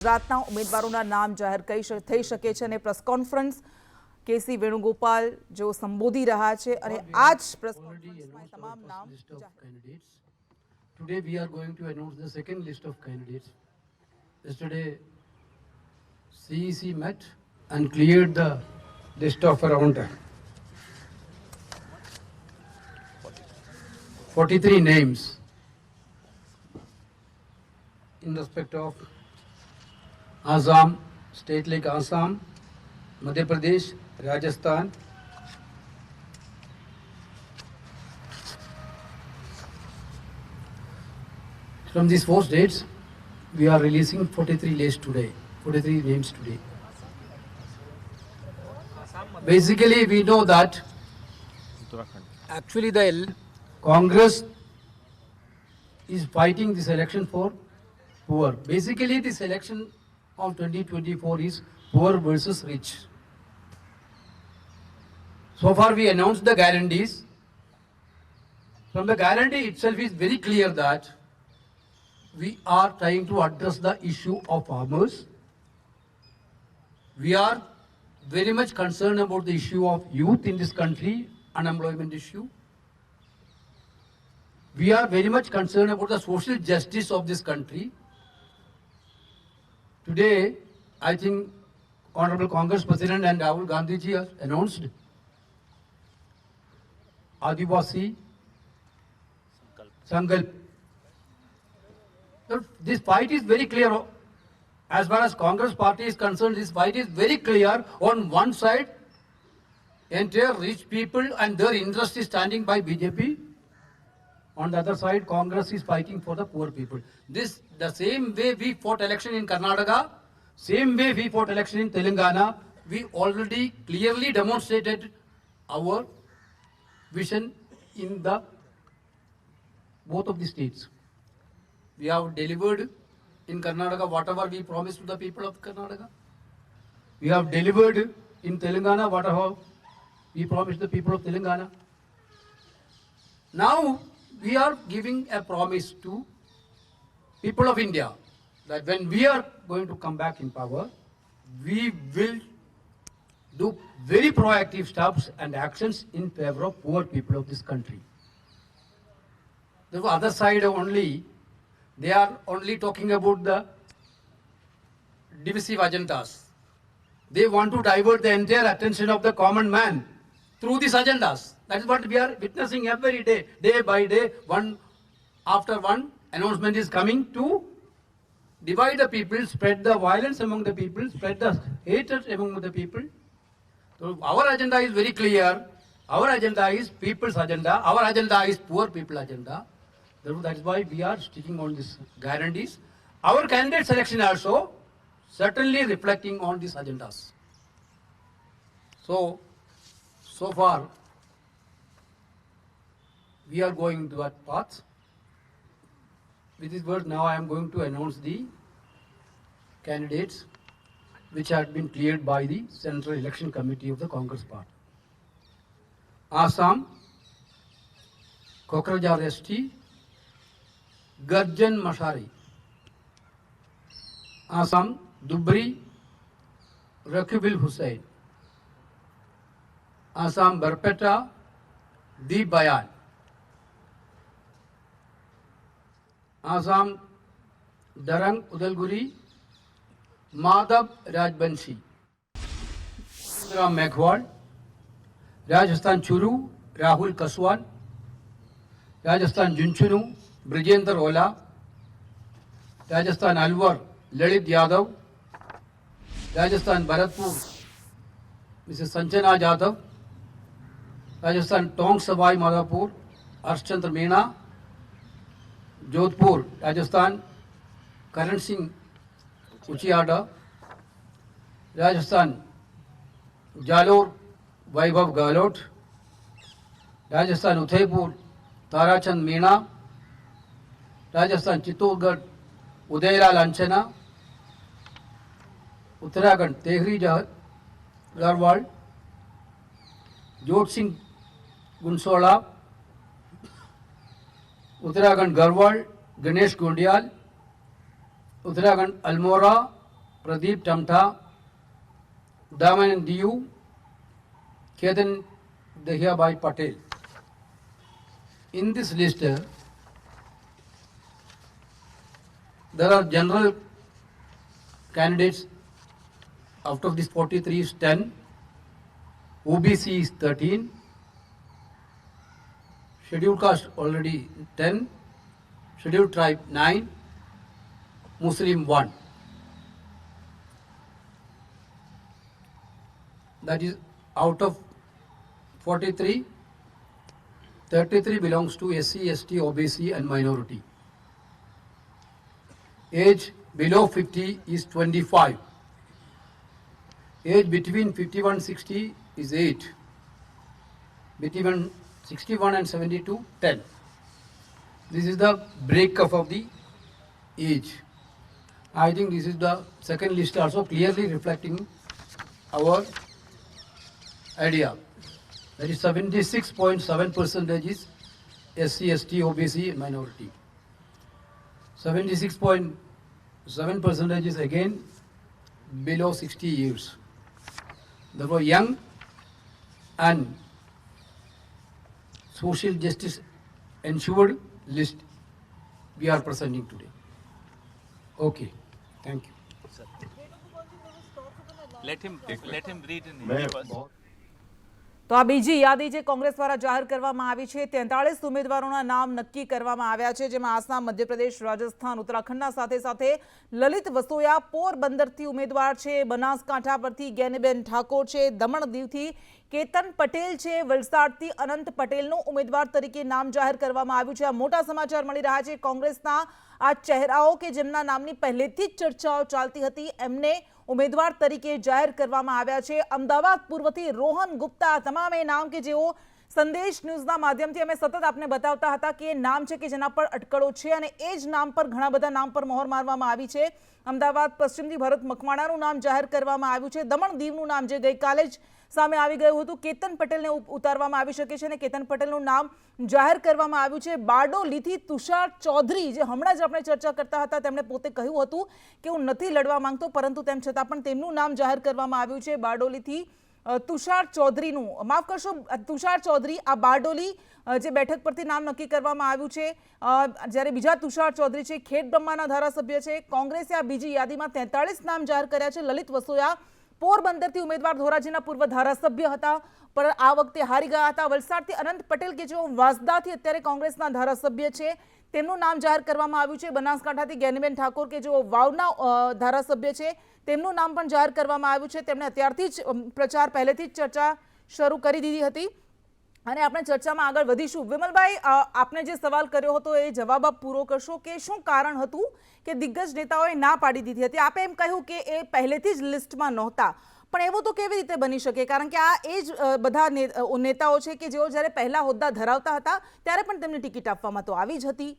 ગુજરાતના ઉમેદવારોના નામ જાહેર કરી શ- થઈ શકે છે અને પ્રેસ કોન્ફરન્સ કેસી વેણુગોપાલ જેઓ સંબોધી રહ્યા છે અને આ જ પ્રેસ already કોન્ફરન્સમાં announced તમામ our નામ first list of જાહેર candidates. Today we are going to announce the second list of candidates. Yesterday CEC met and cleared the list of around 43 names in respect of State like Assam, Madhya Pradesh, Rajasthan, From these four states, we are releasing 43 lists today, 43 names today. Basically, we know that actually the Congress is fighting this election for poor. Basically, this election of 2024 is poor versus rich. So far, we announced the guarantees. From the guarantee itself is very clear that we are trying to address the issue of farmers. We are very much concerned about the issue of youth in this country, unemployment issue. We are very much concerned about the social justice of this country. Today, I think Honorable Congress President and Rahul Gandhi ji has announced Adivasi Sankalp. This fight is very clear. As far as Congress party is concerned, this fight is very clear. On one side, entire rich people and their interest is standing by BJP. On the other side, Congress is fighting for the poor people. This, the same way we fought election in Karnataka, same way we fought election in Telangana, we already clearly demonstrated our vision in the both of the states. We have delivered in Karnataka whatever we promised to the people of Karnataka. We have delivered in Telangana whatever we promised the people of Telangana. Now we are giving a promise to people of India that when we are going to come back in power, we will do very proactive steps and actions in favor of poor people of this country. The other side only, they are only talking about the divisive agendas. They want to divert the entire attention of the common man through these agendas. That is what we are witnessing every day, day by day, one after one announcement is coming to divide the people, spread the violence among the people, spread the hatred among the people. So our agenda is very clear. Our agenda is people's agenda. Our agenda is poor people agenda. Therefore, That is why we are sticking on these guarantees. Our candidate selection also certainly reflecting on these agendas. So, so far, we are going to that path. With these words, now I am going to announce the candidates which had been cleared by the Central Election Committee of the Congress Party. Assam, Kokrajar ST, Garjan Mashari. Assam, Dubri, Rakibil Hussain. Assam, Barpeta, D. Bayan. Assam, Darrang, Udalguri, Madhab, Rajbanshi. Ram Meghwal, Rajasthan Churu, Rahul Kaswan, Rajasthan Jhunjhunu, Brijendra Ola, Rajasthan Alwar, Lalit Yadav, Rajasthan Bharatpur, Mrs Sanjana Yadav Rajasthan Tonk Sawai Madhopur, Harshchandra Meena Jodhpur, Rajasthan, Karan Singh Uchiyarda Rajasthan, Jalore, Vaibhav Gehlot, Rajasthan Udaipur, Tarachand Meena, Rajasthan Chittorgarh, Udaylal Anjana, Uttarakhand Tehri जहर, गढ़वाल, जोत Singh गुंसोला Uttarakhand Garhwal, Ganesh Gondial, Uttarakhand Almora, Pradeep Tamta, Daman Diu, Ketan Dahiabai Patel. In this list, there are general candidates. Out of this 43 is 10. OBC is 13. Scheduled caste already 10. Scheduled tribe 9. Muslim 1. That is out of 43, 33 belongs to SC, ST, OBC and minority. Age below 50 is 25. Age between 51 60 is 8. Between 61 and 72, 10. This is the breakup of the age. I think this is the second list also clearly reflecting our idea. That is 76.7 percentage is SC, ST, OBC minority. 76.7 percentage is again below 60 years. Therefore, young and social justice ensured list we are presenting today. Okay, thank you. Sir. Let him let him read in તો આ બીજી યાદી જે કોંગ્રેસ દ્વારા જાહેર કરવામાં આવી છે, તેતાળીસ ઉમેદવારોના નામ નક્કી કરવામાં આવ્યા છે, જેમાં આસામ મધ્યપ્રદેશ, રાજસ્થાન, ઉત્તરાખંડના સાથે સાથે લલિત વસોયા પોરબંદરથી ઉમેદવાર છે, બનાસકાંઠા પરથી જ્ઞાનીબેન ઠાકોર છે, દમણ દીવથી કેતન પટેલ છે, વલસાડથી અનંત પટેલનું ઉમેદવાર તરીકે નામ જાહેર કરવામાં આવ્યું છે. આ મોટા સમાચાર મળી રહ્યા છે કોંગ્રેસના આ ચહેરાઓ કે જેમના નામની પહેલેથી જ ચર્ચાઓ ચાલતી હતી, એમને ઉમેદવાર તરીકે જાહેર કરવામાં આવ્યા છે. અમદાવાદ પૂર્વથી રોહન ગુપ્તા તમામ નામ કે જેઓ સંદેશ ન્યૂઝના માધ્યમથી અમે સતત આપને બતાવતા હતા કે એ નામ છે કે જેના પર અટકળો છે અને એ જ નામ પર ઘણા બધા નામ પર મહોર મારવામાં આવી છે. અમદાવાદ, પશ્ચિમથી ભરત મકવાણાનું નામ જાહેર કરવામાં આવ્યું છે. દમણ દીવનું નામ જે ગઈકાલે જ સામે આવી ગયું હતું. કેતન પટેલને ઉતારવામાં આવી શકે છે અને કેતન પટેલનું નામ જાહેર કરવામાં આવ્યું છે. બારડોલીથી તુષાર ચૌધરી, જે હમણાં જ આપણે ચર્ચા કરતા હતા, તેમણે પોતે કહ્યું હતું કે હું નથી લડવા માંગતો, પરંતુ તેમ છતાં પણ તેમનું નામ જાહેર કરવામાં આવ્યું છે. બારડોલીથી તુષાર ચૌધરીનું. માફ કરશો તુષાર ચૌધરી, આ બારડોલી જે બેઠક પરથી નામ નક્કી કરવામાં આવ્યું છે જ્યારે બીજા તુષાર ચૌધરી છે ખેડ બ્રહ્માના ધારાસભ્ય છે. કોંગ્રેસે આ બીજી યાદીમાં તેતાળીસ નામ જાહેર કર્યા છે. લલિત વસોયા પોરબંદરથી ઉમેદવાર ધોરાજીના પૂર્વ ધારાસભ્ય હતા. પણ આ વખતે હારી ગયા હતા. વલસાડથી અનંત પટેલ, કે જેઓ વાંસદાથી અત્યારે કોંગ્રેસના ધારાસભ્ય છે, તેમનું નામ જાહેર કરવામાં આવ્યું છે. બનાસકાંઠાથી જ્ઞાનીબેન ઠાકોર, કે જેઓ વાવના ધારાસભ્ય છે, તેમનું નામ પણ જાહેર કરવામાં આવ્યું છે. તેમણે અત્યારથી જ પ્રચાર પહેલેથી જ ચર્ચા શરૂ કરી દીધી હતી. અને આપણે ચર્ચામાં આગળ વધીશું. વિમલભાઈ આપણે જે સવાલ કર્યો હતો એ જવાબ આપ પૂરો કરશો કે શું કારણ હતું કે દિગ્ગજ નેતાઓએ ના પાડી દીધી હતી? આપે એમ કહ્યું કે એ પહેલેથી જ લિસ્ટમાં નહોતા. પણ એવું તો કેવી રીતે બની શકે? કારણ કે આ એ જ બધા નેતાઓ છે કે જેઓ જ્યારે પહેલા હોદ્દા ધરાવતા હતા, ત્યારે પણ તેમને ટિકિટ આપવામાં તો આવી જ હતી.